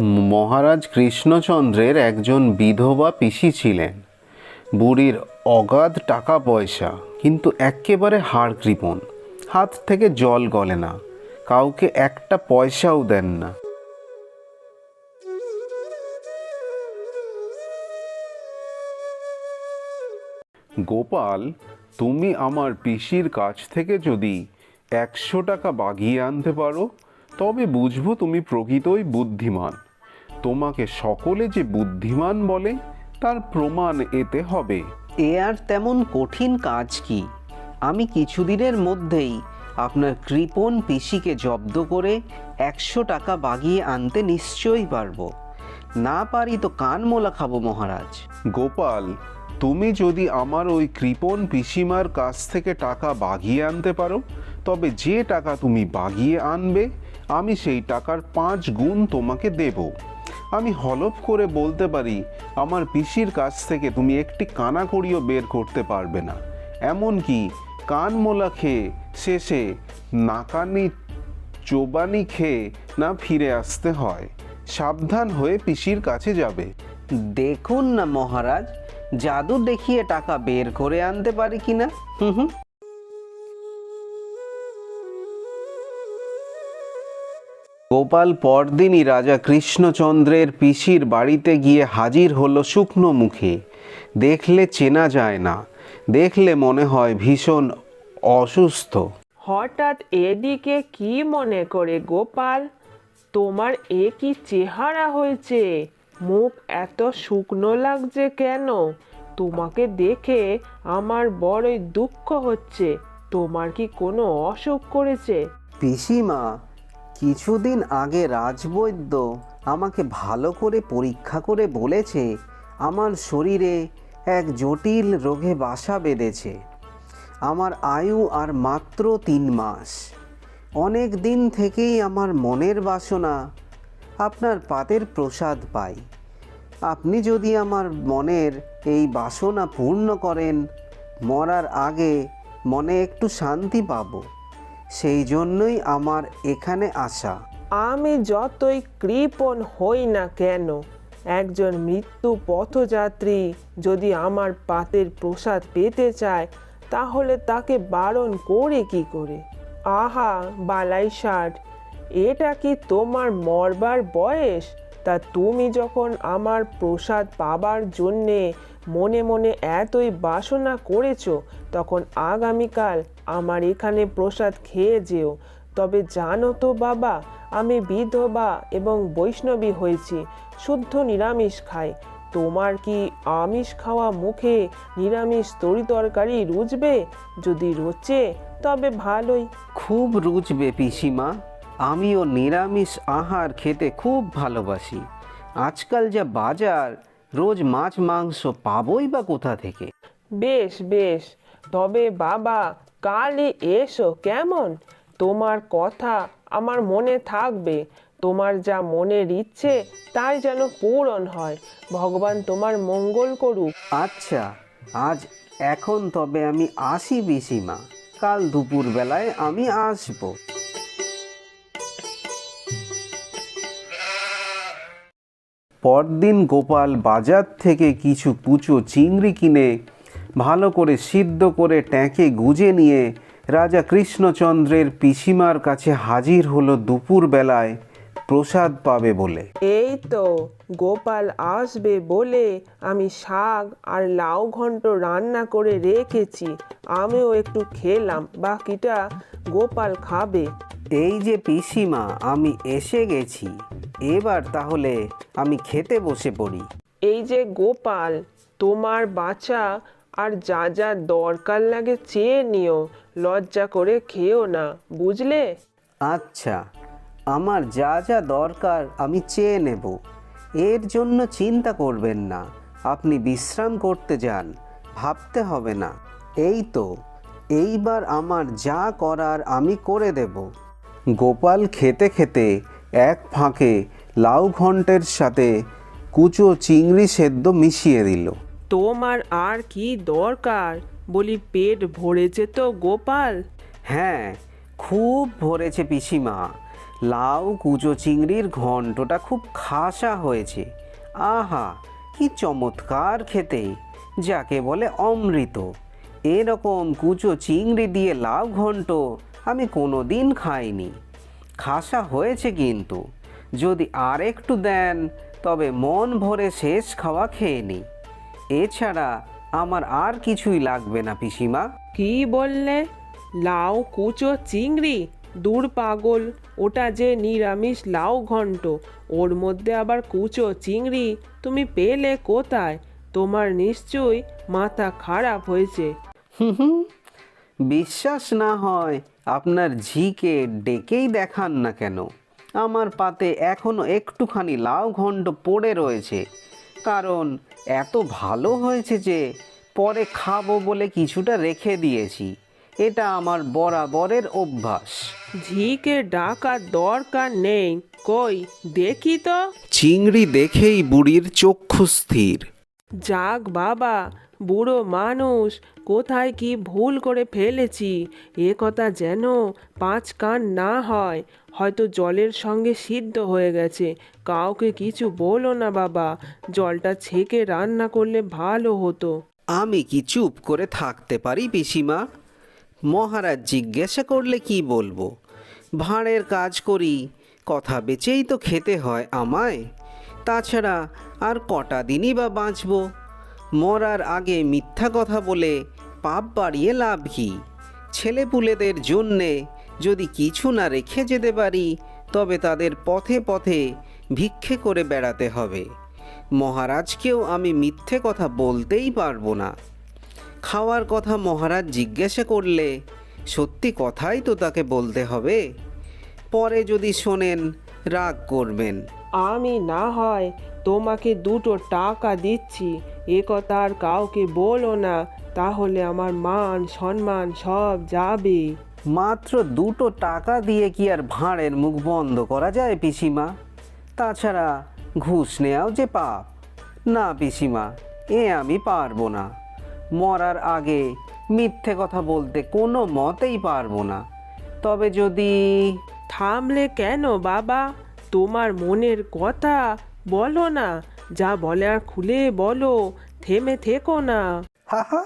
মহারাজ কৃষ্ণচন্দ্রের একজন বিধবা পিসি ছিলেন। বুড়ির অগাধ টাকা পয়সা কিন্তু এক্কেবারে হাড় কৃপণ। হাত থেকে জল গলে না, কাউকে একটা পয়সাও দেন না। গোপাল, তুমি আমার পিসির কাছ থেকে যদি একশো টাকা বাগিয়ে আনতে পারো, তবে বুঝব তুমি প্রকৃতই বুদ্ধিমান। তোমাকে সকলে যে বুদ্ধিমান বলে তার প্রমাণ এতে হবে। এ আর তেমন কঠিন কাজ কি? আমি কিছুদিনের মধ্যেই আপনার কৃপণ পিসিকে জব্দ করে একশো টাকা বাগিয়ে আনতে নিশ্চয়ই পারব। না পারি তো কান মোলা খাব মহারাজ। গোপাল তুমি যদি আমার ওই কৃপণ পিসিমার কাছ থেকে টাকা বাগিয়ে আনতে পারো তবে যে টাকা তুমি বাগিয়ে আনবে আমি সেই টাকার পাঁচ গুণ তোমাকে দেব। আমি হলফ করে বলতে পারি, আমার পিসির কাছ থেকে তুমি একটি কানাকড়িও বের করতে পারবে না। এমনকি কান মোলা খেয়ে শেষে নাকানি চোবানি খেয়ে না ফিরে আসতে হয়। সাবধান হয়ে পিসির কাছে যাবে। দেখুন না মহারাজ, জাদু দেখিয়ে টাকা বের করে আনতে পারি কিনা? হুম হুম। গোপাল পরদিনই রাজা কৃষ্ণচন্দ্রের পিসির বাড়িতে গিয়ে হাজির হলো শুকনো মুখে। দেখলে চেনা যায় না দেখলে মনে হয় ভীষণ অসুস্থ। হঠাৎ এদিকে কি মনে করে গোপাল? তোমার এ কি চেহারা হয়েছে? মুখ এত শুকনো লাগছে কেন? তোমাকে দেখে আমার বড়ই দুঃখ হচ্ছে। তোমার কি কোনো অসুখ করেছে? পিসিমা কিছুদিন আগে রাজবৈদ্য আমাকে ভালো করে পরীক্ষা করে বলেছে, আমার শরীরে এক জটিল রোগে বাসা বেঁধেছে। আমার আয়ু আর মাত্র তিন মাস। অনেক দিন থেকেই আমার মনের বাসনা, আপনার পাতের প্রসাদ পাই। আপনি যদি আমার মনের এই বাসনা পূর্ণ করেন, মরার আগে মনে একটু শান্তি পাবো। সেই জন্যই আমার এখানে আসা। আমি যতই কৃপণ হই না কেন, একজন মৃত্যু পথযাত্রী যদি আমার পাতের প্রসাদ পেতে চায়, তাহলে তাকে বারণ করে কি করে? আহা, বালাই ষাট, এটা কি তোমার মরবার বয়স? তা তুমি যখন আমার প্রসাদ পাবার জন্যে মনে মনে এতই বাসনা করেছ, তখন আগামীকাল আমার এখানে প্রসাদ খেয়ে যেও। তবে জানো তো বাবা, আমি বিধবা এবং বৈষ্ণবী হয়েছি, শুদ্ধ নিরামিষ খাই। তোমার কি আমিষ খাওয়া মুখে নিরামিষ তরি তরকারি রুজবে যদি রোচে, তবে ভালোই। খুব রুচবে পিসিমা। আমিও নিরামিষ আহার খেতে খুব ভালোবাসি। আজকাল যা বাজার রোজ মাছ মাংস পাবই বা কোথা থেকে? বেশ বেশ। তবে বাবা কালই এসো কেমন? তোমার কথা আমার মনে থাকবে। তোমার যা মনের ইচ্ছে তাই যেন পূরণ হয়। ভগবান তোমার মঙ্গল করুক। আচ্ছা আজ এখন তবে আমি আসি পিসিমা কাল দুপুরবেলায় আমি আসব। পরদিন গোপাল বাজার থেকে কিছু কুচো চিংড়ি কিনে ভালো করে সিদ্ধ করে ট্যাঁকে গুজে নিয়ে রাজা কৃষ্ণচন্দ্রের পিসিমার কাছে হাজির হলো দুপুরবেলায় প্রসাদ পাবে বলে। এই তো গোপাল আসবে বলে আমি শাক আর লাউ ঘন্ট রান্না করে রেখেছি আমিও একটু খেলাম বাকিটা গোপাল খাবে। এই যে পিসিমা আমি এসে গেছি। এবার তাহলে আমি খেতে বসে পড়ি। এই যে গোপাল তোমার বাচ্চা আর যা যা দরকার লাগে চেয়ে নিও লজ্জা করে খেও না বুঝলে? আচ্ছা আমার যা যা দরকার আমি চেয়ে নেব। এর জন্য চিন্তা করবেন না আপনি বিশ্রাম করতে যান ভাবতে হবে না। এই তো এইবার আমার যা করার আমি করে দেব। গোপাল খেতে খেতে এক ফাঁকে লাউ ঘন্টের সাথে কুচো চিংড়ি সেদ্ধ মিশিয়ে দিল। তোমার আর কি দরকার? বলি পেট ভরেছে তো গোপাল? হ্যাঁ খুব ভরেছে পিসিমা। লাউ কুচো চিংড়ির ঘন্টটা খুব খাসা হয়েছে। আহা কি চমৎকার খেতে যাকে বলে অমৃত। এরকম কুচো চিংড়ি দিয়ে লাউ ঘন্ট আমি কোনো দিন খাইনি। খাসা হয়েছে কিন্তু। যদি আর একটু দেন তবে মন ভরে শেষ খাওয়া খেয়ে নি। এছাড়া আমার আর কিছুই লাগবে না পিসিমা। কি বললে? লাউ কুচো চিংড়ি? দূর পাগল ওটা যে নিরামিষ লাউ ঘন্ট। ওর মধ্যে আবার কুচো চিংড়ি? তুমি পেলে কোথায়? তোমার নিশ্চয়ই মাথা খারাপ হয়েছে। হুম হুম। বিশ্বাস না হয় আপনার ঝিকে ডেকেই দেখান না কেন? আমার পাতে এখনও একটুখানি লাউ ঘণ্ট পড়ে রয়েছে। কারণ এত ভালো হয়েছে যে পরে খাব বলে কিছুটা রেখে দিয়েছি। এটা আমার বরাবরের অভ্যাস। ঝিকে ডাকার দরকার নেই। কই দেখি তো। চিংড়ি দেখেই বুড়ির চক্ষু স্থির। যাক বাবা বুড়ো মানুষ, কোথায় কি ভুল করে ফেলেছি? এ কথা যেন পাঁচ কান না হয়। হয়তো জলের সঙ্গে সিদ্ধ হয়ে গেছে। কাউকে কিছু বলো না বাবা। জলটা ছেঁকে রান্না করলে ভালো হতো। আমি কি চুপ করে থাকতে পারি পিসিমা? মহারাজ জিজ্ঞাসা করলে কি বলব? ভাঁড়ের কাজ করি, কথা বেচেই তো খেতে হয় আমায়। তাছাড়া আর কটা দিনই বা বাঁচব? মরার আগে মিথ্যা কথা বলে পাপ বাড়িয়ে লাভ কি? ছেলেপুলেদের জন্যে যদি কিছু না রেখে যেতে পারি, তবে তাদের পথে পথে ভিক্ষে করে বেড়াতে হবে। মহারাজকেও আমি মিথ্যে কথা বলতেই পারব না। খাওয়ার কথা মহারাজ জিজ্ঞাসা করলে, সত্যি কথাই তো তাকে বলতে হবে? পরে যদি শোনেন, রাগ করবেন। আমি না হয় তোমাকে দুটো টাকা দিচ্ছি। এ কথা আর কাউকে বলো না। তাহলে আমার মান সম্মান সব যাবে। মাত্র দুটো টাকা দিয়ে কি আর ভাঁড়ের মুখ বন্ধ করা যায় পিসিমা? তাছাড়া ঘুষ নেওয়াও যে পাপ। না পিসিমা এ আমি পারব না। মরার আগে মিথ্যে কথা বলতে কোনো মতেই পারব না। তবে যদি থামলে কেন বাবা? তোমার মনের কথা বলো না। যা বলে আর খুলে বলো, থেমে থেকো না। হাহা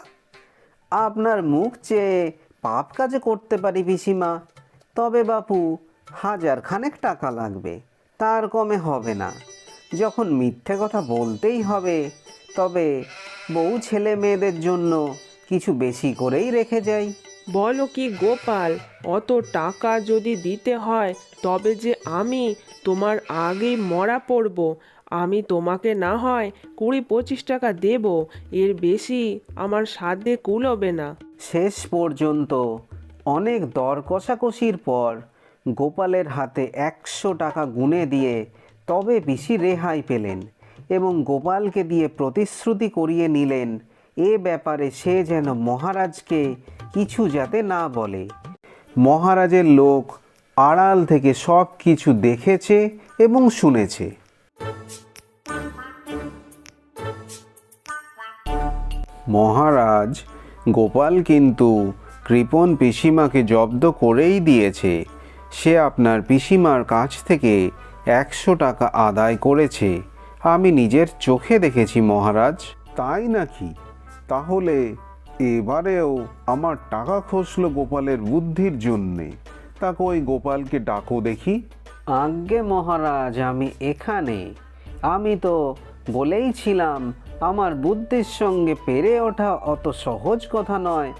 আপনার মুখ চেয়ে পাপ কাজে করতে পারি পিসিমা। তবে বাপু, হাজার খানেক টাকা লাগবে, তার কমে হবে না। যখন মিথ্যে কথা বলতেই হবে, তবে বউ ছেলে মেয়েদের জন্য কিছু বেশি করেই রেখে যাই। বলো কি গোপাল, অত টাকা যদি দিতে হয়, তবে যে আমি তোমার আগেই মরা পড়ব। আমি তোমাকে না হয় কুড়ি পঁচিশ টাকা দেব, এর বেশি আমার সাধ্যে কুলোবে না। শেষ পর্যন্ত অনেক দর কষাকষির পর গোপালের হাতে একশো টাকা গুনে দিয়ে তবে বেশি রেহাই পেলেন এবং গোপালকে দিয়ে প্রতিশ্রুতি করিয়ে নিলেন, এ ব্যাপারে সে যেন মহারাজকে কিছু যাতে না বলে। মহারাজের লোক আড়াল থেকে সব কিছু দেখেছে এবং শুনেছে। মহারাজ গোপাল কিন্তু কৃপণ পিসিমাকে জব্দ করেই দিয়েছে। সে আপনার পিসিমার কাছ থেকে একশো টাকা আদায় করেছে। আমি নিজের চোখে দেখেছি মহারাজ। তাই নাকি? তাহলে এবারেও আমার টাকা খসলো গোপালের বুদ্ধির জন্যে। তাকে ওই গোপালকে ডাকো দেখি। আজ্ঞে মহারাজ, আমি এখানে। আমি তো বলেইছিলাম আমার বুদ্ধির সঙ্গে পেরে ওঠা অত সহজ কথা নয়।